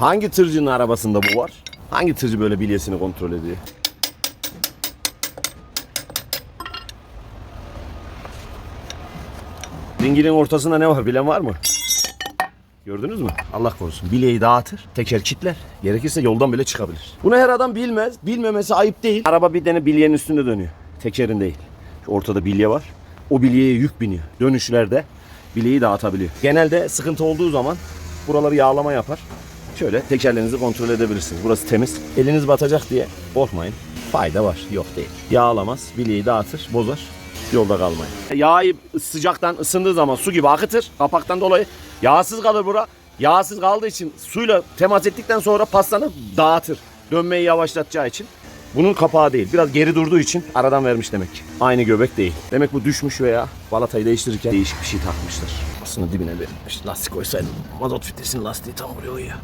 Hangi tırcının arabasında bu var? Hangi tırcı böyle bilyesini kontrol ediyor? Dingilin ortasında ne var bilen var mı? Gördünüz mü? Allah korusun. Bileği dağıtır, teker kitler. Gerekirse yoldan bile çıkabilir. Bunu her adam bilmez. Bilmemesi ayıp değil. Araba bir tane bilyenin üstünde dönüyor. Tekerin değil. Şu ortada bilye var. O bilyeye yük biniyor. Dönüşlerde bileği dağıtabiliyor. Genelde sıkıntı olduğu zaman buraları yağlama yapar. Şöyle tekerlerinizi kontrol edebilirsiniz. Burası temiz. Eliniz batacak diye korkmayın. Fayda var. Yok değil. Yağlamaz. Bileği dağıtır, bozar. Yolda kalmayın. Yağı sıcaktan ısındığı zaman su gibi akıtır. Kapaktan dolayı yağsız kalır bura. Yağsız kaldığı için suyla temas ettikten sonra pastanı dağıtır. Dönmeyi yavaşlatacağı için. Bunun kapağı değil. Biraz geri durduğu için aradan vermiş demek. Aynı göbek değil. Demek bu düşmüş veya balatayı değiştirirken değişik bir şey takmışlar. Aslında dibine bir lastik koysaydım mazot filtresinin lastiği tam buraya uyuyor.